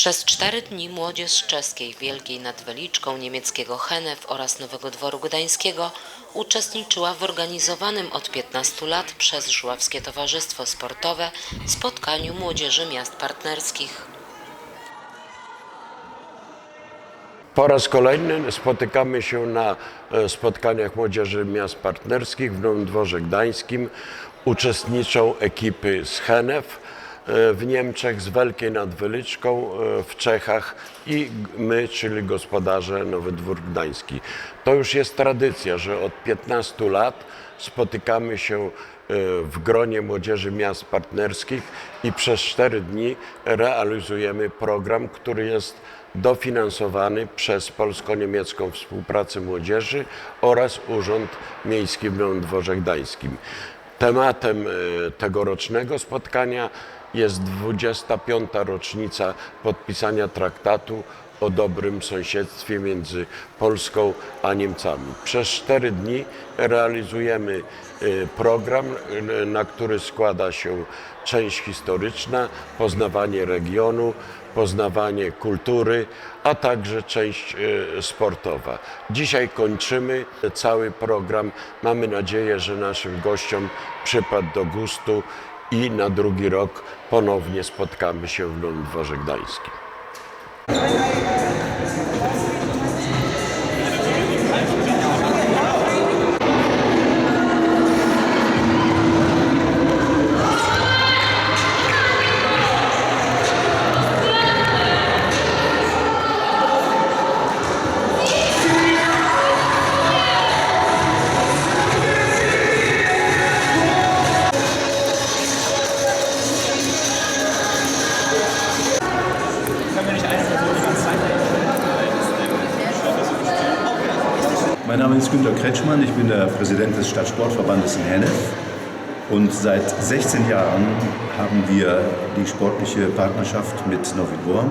Przez cztery dni młodzież czeskiej Wielkiej nad Weliczką, niemieckiego Henew oraz Nowego Dworu Gdańskiego uczestniczyła w organizowanym od 15 lat przez Żuławskie Towarzystwo Sportowe spotkaniu młodzieży miast partnerskich. Po raz kolejny spotykamy się na e, spotkaniach młodzieży miast partnerskich w Nowym Dworze Gdańskim. Uczestniczą ekipy z Henew w Niemczech, z Wielkiej nad Wylyczką e, w Czechach i my, czyli gospodarze Nowy Dwór Gdański. To już jest tradycja, że od 15 lat spotykamy się e, w gronie młodzieży miast partnerskich i przez 4 dni realizujemy program, który jest dofinansowany przez Polsko-Niemiecką Współpracę Młodzieży oraz Urząd Miejski w Nowym Dworze Gdańskim. Tematem e, tegorocznego spotkania jest 25. rocznica podpisania traktatu o dobrym sąsiedztwie między Polską a Niemcami. Przez cztery dni realizujemy e, program, e, na który składa się część historyczna, poznawanie regionu, poznawanie kultury, a także część e, sportowa. Dzisiaj kończymy cały program. Mamy nadzieję, że naszym gościom przypadł do gustu i na drugi rok ponownie spotkamy się w Nowym Dworze Gdańskim. Ist Günter Kretschmann, ich bin der Präsident des Stadtsportverbandes in Hennef. Und seit 16 Jahren haben wir die sportliche Partnerschaft mit Novi Dvor.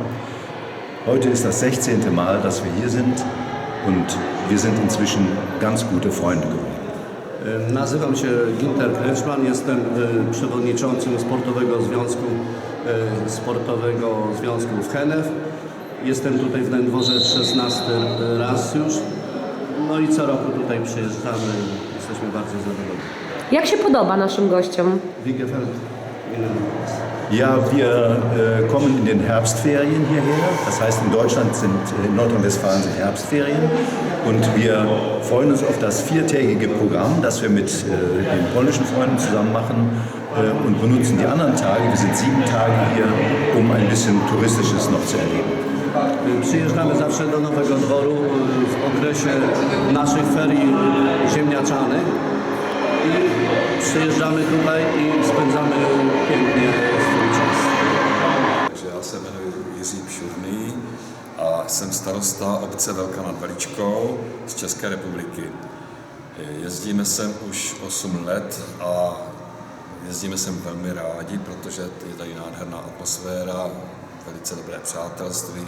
Heute ist das 16. Mal, dass wir hier sind und wir sind inzwischen ganz gute Freunde geworden. Nazywam się Ginter Kretschmann, jestem y, przewodniczącym Sportowego Związku y, Sportowego Związku w Henew. Jestem tutaj w Dędworze 16 raz już. No i co roku tutaj przyjeżdżamy i jesteśmy bardzo zadowoleni. Jak się podoba naszym gościom? Wiegefeld, Ja, wir äh, kommen in den Herbstferien hierher. Das heißt, in Deutschland sind, äh, in Nordrhein-Westfalen sind Herbstferien. Und wir freuen uns auf das viertägige Programm, das wir mit äh, den polnischen Freunden zusammen machen äh, und benutzen die anderen Tage. Wir sind sieben Tage hier, um ein bisschen Touristisches noch zu erleben. Przyjeżdżamy zawsze do Nowego Dworu w okresie naszych ferii ziemniaczanych i przyjeżdżamy tutaj i spędzamy pięknie swój czas. Takže já se jmenuji Jiří Pšurný a jsem starosta obce Velká nad Veličkou z České republiky. Jezdíme sem už 8 let a jezdíme sem velmi rádi, protože je tady nádherná atmosféra, velice dobré přátelství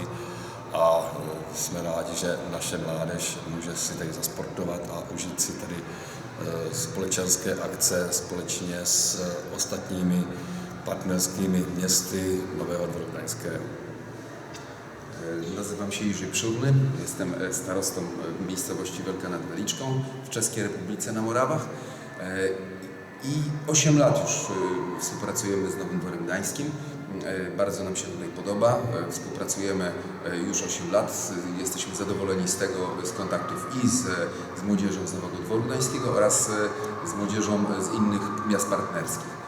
a jsme rádi, že naše mládež může si tady zasportovat a užít si tady eh, společenské akce společně s eh, ostatními partnerskými městy Nového Dvoru Gdaňského. Nazywam się Jerzy Przurny, jestem e, starostą e, miejscowości Wielka nad Weliczką w Czeskiej Republice na Morawach E, i 8 lat już e, współpracujemy z Nowym Dworem Gdańskim. E, Bardzo nam się tutaj podoba, E, współpracujemy już 8 lat, jesteśmy zadowoleni z tego, z kontaktów i z, z młodzieżą z Nowego Dworu Gdańskiego oraz z młodzieżą z innych miast partnerskich.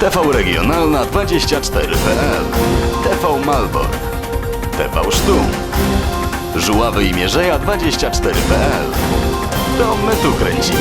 TV Regionalna 24.pl TV Malbork TV Sztum. Żuławy i Mierzeja 24.pl To my tu kręcimy.